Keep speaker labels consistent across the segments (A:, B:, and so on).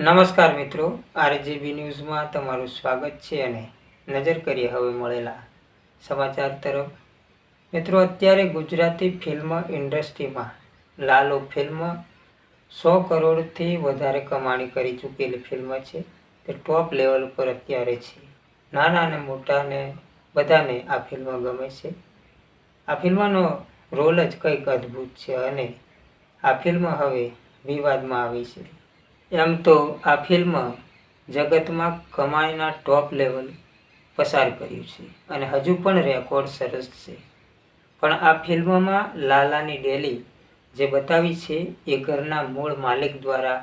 A: નમસ્કાર મિત્રો, આરજીબી ન્યૂઝમાં તમારું સ્વાગત છે અને નજર કરીએ હવે મળેલા સમાચાર તરફ. મિત્રો, અત્યારે ગુજરાતી ફિલ્મ ઇન્ડસ્ટ્રીમાં લાલો ફિલ્મ સો કરોડથી વધારે કમાણી કરી ચૂકેલી ફિલ્મ છે. તે ટોપ લેવલ પર અત્યારે છે. નાના અને મોટાને બધાને આ ફિલ્મ ગમે છે. આ ફિલ્મનો રોલ જ કંઈક અદ્ભુત છે અને આ ફિલ્મ હવે વિવાદમાં આવી છે. એમ તો આ ફિલ્મ જગતમાં કમાઈના ટોપ લેવલ પસાર કર્યું છે અને હજુ પણ રેકોર્ડ સરસ છે. પણ આ ફિલ્મમાં લાલાની ડેલી જે બતાવી છે એ ઘરના મૂળ માલિક દ્વારા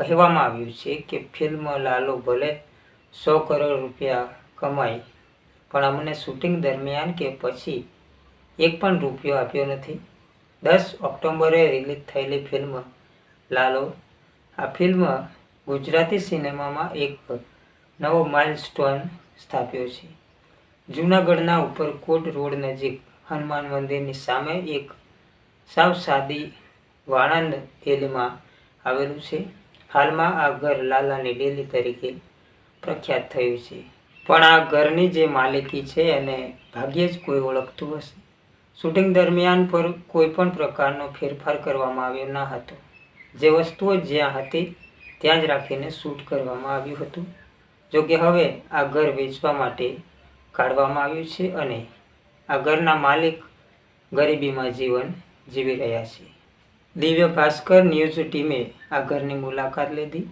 A: કહેવામાં આવ્યું છે કે ફિલ્મ લાલો ભલે સો કરોડ રૂપિયા કમાય, પણ અમને શૂટિંગ દરમિયાન કે પછી એક પણ રૂપિયો આપ્યો નથી. દસ ઓક્ટોબરે રિલીઝ થયેલી ફિલ્મ લાલો આ ફિલ્મ ગુજરાતી સિનેમામાં એક નવો માઇલસ્ટોન સ્થાપ્યો છે. જૂનાગઢના ઉપરકોટ રોડ નજીક હનુમાન મંદિરની સામે એક સાવ સાદી વાણંદ ડેલીમાં આવેલું છે. હાલમાં આ ઘર લાલાની ડેલી તરીકે પ્રખ્યાત થયું છે. પણ આ ઘરની જે માલિકી છે એને ભાગ્યે જ કોઈ ઓળખતું હશે. શૂટિંગ દરમિયાન પર કોઈ પણ પ્રકારનો ફેરફાર કરવામાં આવ્યો ન હતો. જે વસ્તુઓ જ્યાં હતી, ત્યાં જ રાખીને શૂટ કરવામાં આવ્યું હતું. જો કે હવે આ ઘર વેચવા માટે કાઢવામાં આવ્યું છે અને આ ઘરના માલિક ગરીબીમાં જીવન જીવી રહ્યા છે. દિવ્ય ભાસ્કર ન્યૂઝ ટીમે આ ઘરની મુલાકાત લીધી.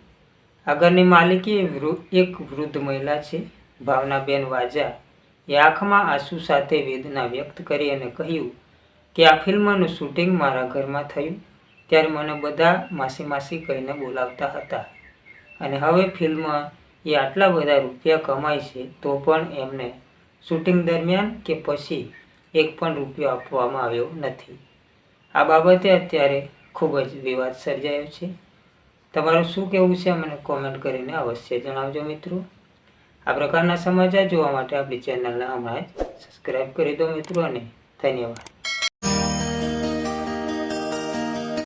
A: આ ઘરની માલિકી એક વૃદ્ધ મહિલા છે. ભાવનાબેન વાજા એ આંખમાં આંસુ સાથે વેદના વ્યક્ત કરી અને કહ્યું કે આ ફિલ્મનું શૂટિંગ મારા ઘરમાં થયું. ત્યારે મને બધા માસી માસી કહીને બોલાવતા હતા. અને હવે ફિલ્મ એ આટલા બધા રૂપિયા કમાય છે, તો પણ એમને શૂટિંગ દરમિયાન કે પછી એક પણ રૂપિયો આપવામાં આવ્યો નથી. આ બાબતે અત્યારે ખૂબ જ વિવાદ સર્જાયો છે. તમારું શું કહેવું છે, મને કોમેન્ટ કરીને અવશ્ય જણાવજો મિત્રો. આ પ્રકારના સમાચાર જોવા માટે આપણી ચેનલને હમણાં જ સબસ્ક્રાઈબ કરી દો મિત્રો, અને ધન્યવાદ.